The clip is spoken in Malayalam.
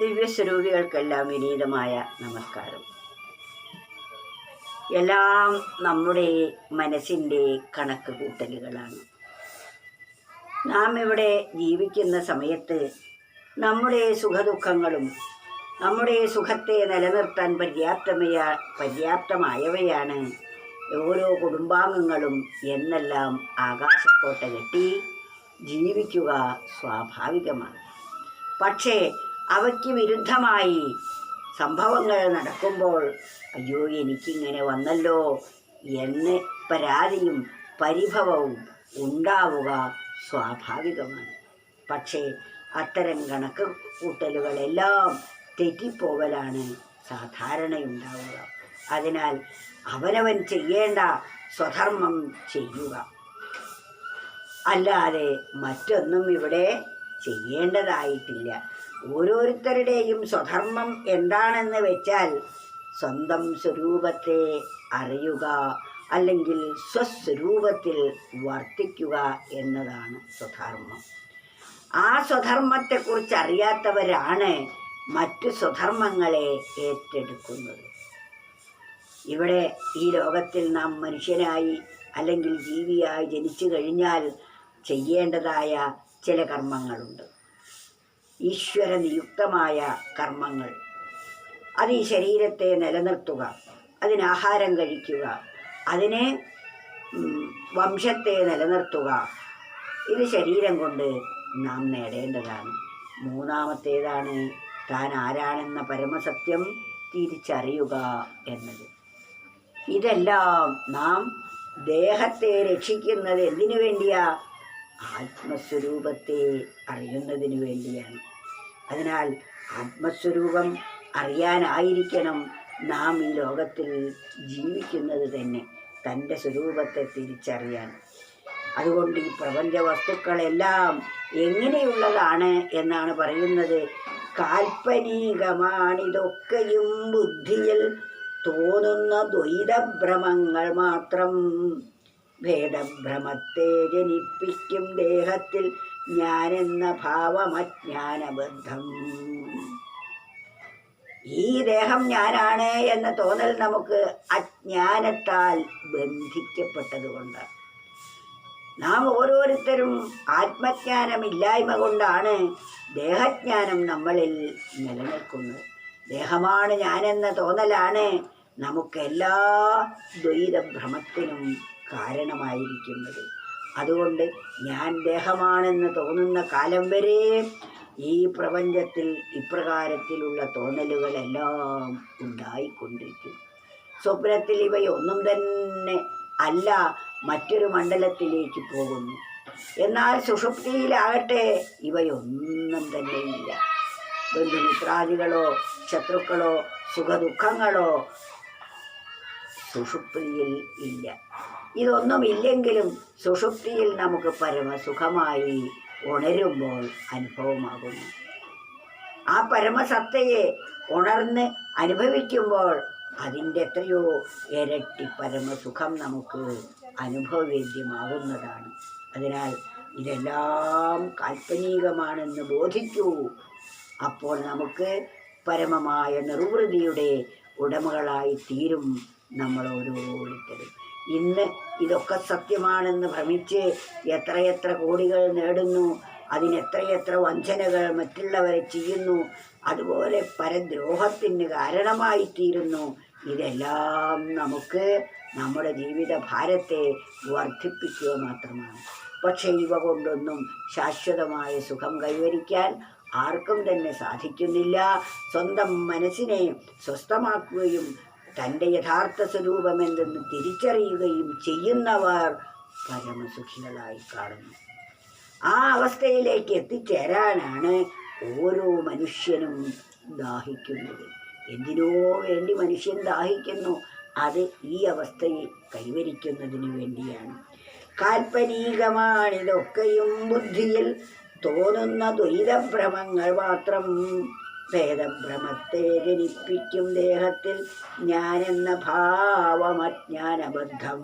ദിവ്യസ്വരൂപികൾക്കെല്ലാം വിനീതമായ നമസ്കാരം. എല്ലാം നമ്മുടെ മനസ്സിന്റെ കണക്ക് കൂട്ടലുകളാണ് നാം ഇവിടെ ജീവിക്കുന്ന സമയത്ത് നമ്മുടെ സുഖദുഃഖങ്ങളും നമ്മുടെ സുഖത്തെ നിലനിർത്താൻ പര്യാപ്തമായ പര്യാപ്തമായവയാണ് ഓരോ കുടുംബാംഗങ്ങളും എന്നെല്ലാം ആകാശക്കോട്ട കെട്ടി ജീവിക്കുക സ്വാഭാവികമാണ്. പക്ഷേ അവയ്ക്ക് വിരുദ്ധമായി സംഭവങ്ങൾ നടക്കുമ്പോൾ അയ്യോ എനിക്കിങ്ങനെ വന്നല്ലോ. എന്ന് പരാതിയും പരിഭവവും ഉണ്ടാവുക സ്വാഭാവികമാണ്. പക്ഷേ അത്തരം കണക്ക് കൂട്ടലുകളെല്ലാം തെറ്റിപ്പോകലാണ് സാധാരണയുണ്ടാവുക. അതിനാൽ അവനവൻ ചെയ്യേണ്ട സ്വധർമ്മം ചെയ്യുക. അല്ലാതെ മറ്റൊന്നും ഇവിടെ ചെയ്യേണ്ടതായിട്ടില്ല. ഓരോരുത്തരുടെയും സ്വധർമ്മം എന്താണെന്ന് വെച്ചാൽ സ്വന്തം സ്വരൂപത്തെ അറിയുക അല്ലെങ്കിൽ സ്വസ്വരൂപത്തിൽ വർത്തിക്കുക എന്നതാണ് സ്വധർമ്മം. ആ സ്വധർമ്മത്തെക്കുറിച്ച് അറിയാത്തവരാണ് മറ്റു സ്വധർമ്മങ്ങളെ ഏറ്റെടുക്കുന്നത്. ഇവിടെ ഈ ലോകത്തിൽ നാം മനുഷ്യനായി അല്ലെങ്കിൽ ജീവിയായി ജനിച്ചു കഴിഞ്ഞാൽ ചെയ്യേണ്ടതായ ചില കർമ്മങ്ങളുണ്ട്. ഈശ്വര നിയുക്തമായ കർമ്മങ്ങൾ. അത് ഈ ശരീരത്തെ നിലനിർത്തുക അതിനാഹാരം കഴിക്കുക അതിനെ വംശത്തെ നിലനിർത്തുക. ഇത് ശരീരം കൊണ്ട് നാം നേടേണ്ടതാണ്. മൂന്നാമത്തേതാണ് താൻ ആരാണെന്ന പരമസത്യം തിരിച്ചറിയുക എന്നത്. ഇതെല്ലാം നാം ദേഹത്തെ രക്ഷിക്കുന്നത് എന്തിനു വേണ്ടിയാ? ആത്മസ്വരൂപത്തെ അറിയുന്നതിന് വേണ്ടിയാണ്. അതിനാൽ ആത്മസ്വരൂപം അറിയാനായിരിക്കണം നാം ഈ ലോകത്തിൽ ജീവിക്കുന്നത് തന്നെ തന്റെ സ്വരൂപത്തെ തിരിച്ചറിയാൻ. അതുകൊണ്ട് ഈ പ്രപഞ്ച വസ്തുക്കളെല്ലാം എങ്ങനെയുള്ളതാണ് എന്നാണ് പറയുന്നത്. കാൽപ്പനികമാണിതൊക്കെയും ബുദ്ധിയിൽ തോന്നുന്ന ദ്വൈതഭ്രമങ്ങൾ മാത്രം. ഭേദഭ്രമത്തെ ജനിപ്പിക്കും ദേഹത്തിൽ ഞാനെന്ന ഭാവമജ്ഞാനബദ്ധം ഈ ദേഹം ഞാനാണ് എന്ന തോന്നൽ നമുക്ക് അജ്ഞാനത്താൽ ബന്ധിക്കപ്പെട്ടതുകൊണ്ട്. നാം ഓരോരുത്തരും ആത്മജ്ഞാനമില്ലായ്മ കൊണ്ടാണ് ദേഹജ്ഞാനം നമ്മളിൽ നിലനിൽക്കുന്നത്. ദേഹമാണ് ഞാനെന്ന തോന്നലാണ് നമുക്കെല്ലാ ദ്വൈതഭ്രമത്തിനും കാരണമായിരിക്കുന്നത്. അതുകൊണ്ട് ഞാൻ ദേഹമാണെന്ന് തോന്നുന്ന കാലം വരെ ഈ പ്രപഞ്ചത്തിൽ ഇപ്രകാരത്തിലുള്ള തോന്നലുകളെല്ലാം ഉണ്ടായിക്കൊണ്ടിരിക്കും. സ്വപ്നത്തിൽ ഇവയൊന്നും തന്നെ അല്ല മറ്റൊരു മണ്ഡലത്തിലേക്ക് പോകുന്നു. എന്നാൽ സുഷുപ്തിയിലാകട്ടെ ഇവയൊന്നും തന്നെയില്ല ബന്ധുമിത്രാദികളോ ശത്രുക്കളോ സുഖദുഃഖങ്ങളോ സുഷുപ്തിയിൽ ഇല്ല. ഇതൊന്നുമില്ലെങ്കിലും സുഷുപ്തിയിൽ നമുക്ക് പരമസുഖമായി ഉണരുമ്പോൾ അനുഭവമാകുന്നു. ആ പരമസത്തയെ ഉണർന്ന് അനുഭവിക്കുമ്പോൾ അതിന്റെ എത്രയോ ഇരട്ടി പരമസുഖം നമുക്ക് അനുഭവവേദ്യമാകുന്നതാണ്. അതിനാൽ ഇതെല്ലാം കാൽപ്പനികമാണെന്ന് ബോധിക്കൂ. അപ്പോൾ നമുക്ക് പരമമായ നിർവൃതിയുടെ ഉടമകളായി തീരും നമ്മൾ ഓരോരുത്തരും. ഇന്ന് ഇതൊക്കെ സത്യമാണെന്ന് ഭ്രമിച്ച് എത്രയെത്ര കോടികൾ നേടുന്നു അതിനെത്രയെത്ര വഞ്ചനകൾ മറ്റുള്ളവരെ ചെയ്യുന്നു അതുപോലെ പരദ്രോഹത്തിന് കാരണമായി തീരുന്നു. ഇതെല്ലാം നമുക്ക് നമ്മുടെ ജീവിത ഭാരത്തെ വർദ്ധിപ്പിക്കുക മാത്രമാണ്. പക്ഷേ ഇവ കൊണ്ടൊന്നും ശാശ്വതമായ സുഖം കൈവരിക്കാൻ ആർക്കും തന്നെ സാധിക്കുന്നില്ല. സ്വന്തം മനസ്സിനെ സ്വസ്ഥമാക്കുകയും തന്റെ യഥാർത്ഥ സ്വരൂപമെന്തെന്ന് തിരിച്ചറിയുകയും ചെയ്യുന്നവർ പരമസുഖികളായി കാണുന്നു. ആ അവസ്ഥയിലേക്ക് എത്തിച്ചേരാനാണ് ഓരോ മനുഷ്യനും ദാഹിക്കുന്നത്. എന്തിനോ വേണ്ടി മനുഷ്യൻ ദാഹിക്കുന്നു അത് ഈ അവസ്ഥയെ കൈവരിക്കുന്നതിന് വേണ്ടിയാണ്. കാൽപ്പനികമാണിതൊക്കെയും ബുദ്ധിയിൽ തോന്നുന്ന ദ്വൈതഭ്രമങ്ങൾ മാത്രം ഭേദഭ്രമത്തെ ജനിപ്പിക്കും ദേഹത്തിൽ ഞാനെന്ന ഭാവമജ്ഞാനബദ്ധം.